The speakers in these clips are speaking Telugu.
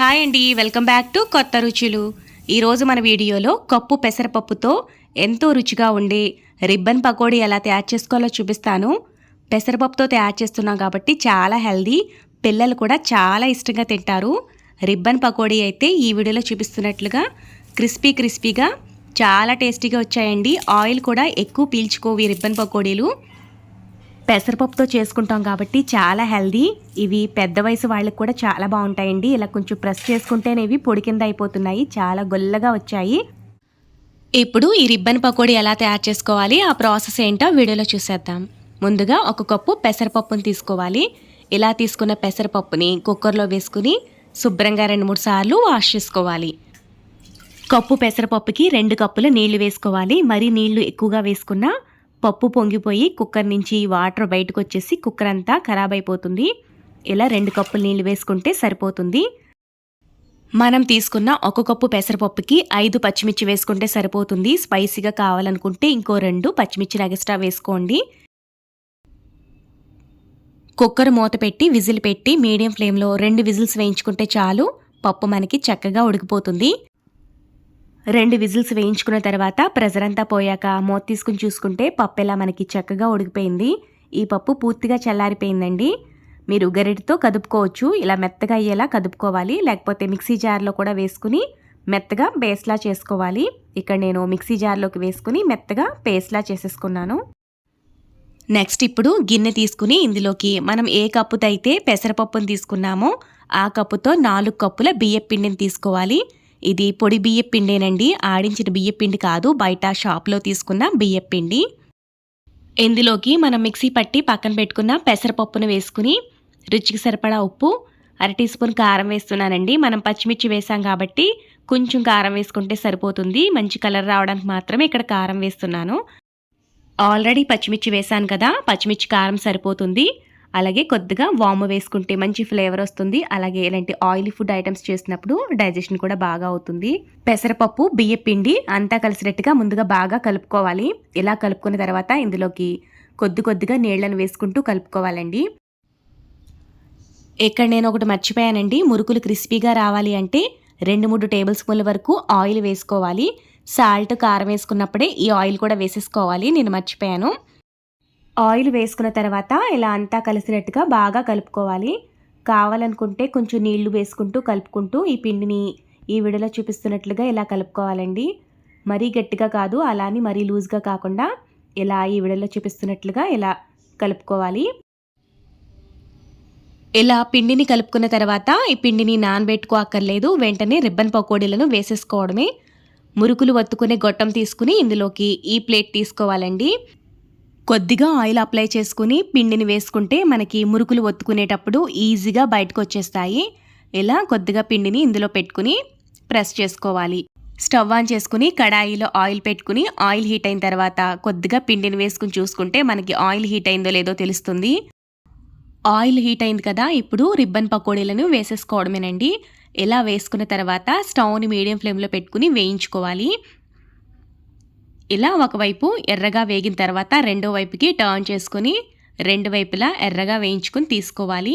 హాయ్ అండి వెల్కమ్ బ్యాక్ టు కొత్త రుచులు. ఈరోజు మన వీడియోలో కప్పు పెసరపప్పుతో ఎంతో రుచిగా ఉండే రిబ్బన్ పకోడీ ఎలా తయారు చేసుకోవాలో చూపిస్తాను. పెసరపప్పుతో తయారు చేస్తున్నాం కాబట్టి చాలా హెల్దీ పిల్లలు కూడా చాలా ఇష్టంగా తింటారు. రిబ్బన్ పకోడీ అయితే ఈ వీడియోలో చూపిస్తున్నట్లుగా క్రిస్పీ క్రిస్పీగా చాలా టేస్టీగా వచ్చాయండి. ఆయిల్ కూడా ఎక్కువ పీల్చుకోవి రిబ్బన్ పకోడీలు. పెసరపప్పుతో చేసుకుంటాం కాబట్టి చాలా హెల్దీ. ఇవి పెద్ద వయసు వాళ్ళకి కూడా చాలా బాగుంటాయండి. ఇలా కొంచెం ప్రెస్ చేసుకుంటేనే ఇవి పొడి కింద అయిపోతున్నాయి. చాలా గొల్లగా వచ్చాయి. ఇప్పుడు ఈ రిబ్బన్ పకోడీ ఎలా తయారు చేసుకోవాలి? ఆ ప్రాసెస్ ఏంటో వీడియోలో చూసేద్దాం. ముందుగా ఒక కప్పు పెసరపప్పుని తీసుకోవాలి. ఇలా తీసుకున్న పెసరపప్పుని కుక్కర్లో వేసుకుని శుభ్రంగా రెండు మూడు సార్లు వాష్ చేసుకోవాలి. కప్పు పెసరపప్పుకి రెండు కప్పుల నీళ్ళు వేసుకోవాలి. మరీ నీళ్ళు ఎక్కువగా వేసుకున్నా పప్పు పొంగిపోయి కుక్కర్ నుంచి వాటర్ బయటకు వచ్చేసి కుక్కర్ అంతా ఖరాబ్ అయిపోతుంది ఇలా రెండు కప్పులు నీళ్ళు వేసుకుంటే సరిపోతుంది. మనం తీసుకున్న ఒక కప్పు పెసరపప్పుకి ఐదు పచ్చిమిర్చి వేసుకుంటే సరిపోతుంది. స్పైసీగా కావాలనుకుంటే ఇంకో రెండు పచ్చిమిర్చి ఎక్స్ట్రా వేసుకోండి. కుక్కర్ మూత పెట్టి విజిల్ పెట్టి మీడియం ఫ్లేమ్లో రెండు విజిల్స్ వేయించుకుంటే చాలు. పప్పు మనకి చక్కగా ఉడికిపోతుంది. రెండు విజిల్స్ వేయించుకున్న తర్వాత ప్రెజర్ అంతా పోయాక మూత తీసుకుని చూసుకుంటే పప్పు ఎలా మనకి చక్కగా ఉడికిపోయింది. ఈ పప్పు పూర్తిగా చల్లారిపోయిందండి. మీరు గరిటితో కదుపుకోవచ్చు. ఇలా మెత్తగా అయ్యేలా కదుపుకోవాలి. లేకపోతే మిక్సీ జార్లో కూడా వేసుకుని మెత్తగా పేస్ట్లా చేసుకోవాలి. ఇక్కడ నేను మిక్సీ జార్లోకి వేసుకుని మెత్తగా పేస్ట్లా చేసేసుకున్నాను. నెక్స్ట్ ఇప్పుడు గిన్నె తీసుకుని ఇందులోకి మనం ఏ కప్పుతో అయితే పెసరపప్పును తీసుకున్నామో ఆ కప్పుతో నాలుగు కప్పుల బియ్య పిండిని తీసుకోవాలి. ఇది పొడి బియ్య పిండేనండి. ఆడించిన బియ్యపిండి కాదు బయట షాప్లో తీసుకున్న బియ్యపిండి ఇందులోకి మనం మిక్సీ పట్టి పక్కన పెట్టుకున్న పెసరపప్పును వేసుకుని రుచికి సరిపడా ఉప్పు అర టీ స్పూన్ కారం వేస్తున్నానండి. మనం పచ్చిమిర్చి వేసాం కాబట్టి కొంచెం కారం వేసుకుంటే సరిపోతుంది. మంచి కలర్ రావడానికి మాత్రమే ఇక్కడ కారం వేస్తున్నాను. ఆల్రెడీ పచ్చిమిర్చి వేసాను కదా పచ్చిమిర్చి కారం సరిపోతుంది. అలాగే కొద్దిగా వాము వేసుకుంటే మంచి ఫ్లేవర్ వస్తుంది. అలాగే ఇలాంటి ఆయిలీ ఫుడ్ ఐటమ్స్ చేసినప్పుడు డైజెషన్ కూడా బాగా అవుతుంది. పెసరపప్పు బియ్య పిండి అంతా కలిసినట్టుగా ముందుగా బాగా కలుపుకోవాలి. ఇలా కలుపుకున్న తర్వాత ఇందులోకి కొద్ది కొద్దిగా నీళ్ళను వేసుకుంటూ కలుపుకోవాలండి. ఇక్కడ నేను ఒకటి మర్చిపోయానండి. మురుకులు క్రిస్పీగా రావాలి అంటే రెండు మూడు టేబుల్ స్పూన్ల వరకు ఆయిల్ వేసుకోవాలి. సాల్ట్ కారం వేసుకున్నప్పుడే ఈ ఆయిల్ కూడా వేసేసుకోవాలి. నేను మర్చిపోయాను. ఆయిల్ వేసుకున్న తర్వాత ఇలా అంతా కలిసినట్టుగా బాగా కలుపుకోవాలి. కావాలనుకుంటే కొంచెం నీళ్ళు వేసుకుంటూ కలుపుకుంటూ ఈ పిండిని ఈ విడలో చూపిస్తున్నట్లుగా ఇలా కలుపుకోవాలండి. మరీ గట్టిగా కాదు అలాని మరీ లూజ్గా కాకుండా ఇలా ఈ విడలో చూపిస్తున్నట్లుగా ఇలా కలుపుకోవాలి. ఇలా పిండిని కలుపుకున్న తర్వాత ఈ పిండిని నానబెట్టుకో అక్కర్లేదు. వెంటనే రిబ్బన్ పకోడీలను వేసేసుకోవడమే. మురుకులు వత్తుకునే గొట్టం తీసుకుని ఇందులోకి ఈ ప్లేట్ తీసుకోవాలండి. కొద్దిగా ఆయిల్ అప్లై చేసుకుని పిండిని వేసుకుంటే మనకి మురుకులు ఒత్తుకునేటప్పుడు ఈజీగా బయటకు వచ్చేస్తాయి ఇలా కొద్దిగా పిండిని ఇందులో పెట్టుకుని ప్రెస్ చేసుకోవాలి. స్టవ్ ఆన్ చేసుకుని కడాయిలో ఆయిల్ పెట్టుకుని ఆయిల్ హీట్ అయిన తర్వాత కొద్దిగా పిండిని వేసుకుని చూసుకుంటే మనకి ఆయిల్ హీట్ అయిందో లేదో తెలుస్తుంది. ఆయిల్ హీట్ అయింది కదా ఇప్పుడు రిబ్బన్ పకోడీలను వేసేసుకోవడమేనండి. ఇలా వేసుకున్న తర్వాత స్టవ్ని మీడియం ఫ్లేమ్లో పెట్టుకుని వేయించుకోవాలి. ఇలా ఒకవైపు ఎర్రగా వేగిన తర్వాత రెండో వైపుకి టర్న్ చేసుకొని రెండు వైపులా ఎర్రగా వేయించుకొని తీసుకోవాలి.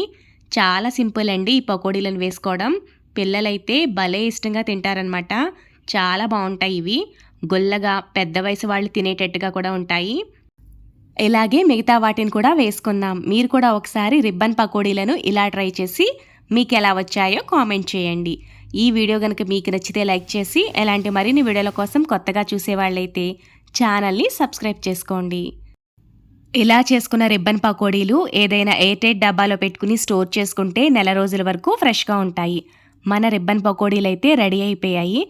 చాలా సింపుల్ అండి ఈ పకోడీలను వేసుకోవడం. పిల్లలైతే భలే ఇష్టంగా తింటారనమాట చాలా బాగుంటాయి ఇవి. గొల్లగా పెద్ద వయసు వాళ్ళు తినేటట్టుగా కూడా ఉంటాయి. ఇలాగే మిగతా వాటిని కూడా వేసుకుందాం. మీరు కూడా ఒకసారి రిబ్బన్ పకోడీలను ఇలా ట్రై చేసి మీకు ఎలా వచ్చాయో కామెంట్ చేయండి. ఈ వీడియో కనుక మీకు నచ్చితే లైక్ చేసి ఎలాంటి మరిన్ని వీడియోల కోసం కొత్తగా చూసేవాళ్ళైతే ఛానల్ని సబ్స్క్రైబ్ చేసుకోండి. ఇలా చేసుకున్న రిబ్బన్ పకోడీలు ఏదైనా ఎయిర్టైట్ డబ్బాలో పెట్టుకుని స్టోర్ చేసుకుంటే నెల రోజుల వరకు ఫ్రెష్గా ఉంటాయి. మన రిబ్బన్ పకోడీలు అయితే రెడీ అయిపోయాయి.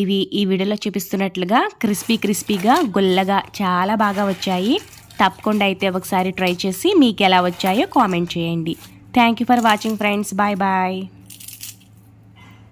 ఇవి ఈ వీడియోలో చూపిస్తున్నట్లుగా క్రిస్పీ క్రిస్పీగా గుల్లగా చాలా బాగా వచ్చాయి. తప్పకుండా అయితే ఒకసారి ట్రై చేసి మీకు ఎలా వచ్చాయో కామెంట్ చేయండి. Thank you for watching friends. Bye bye.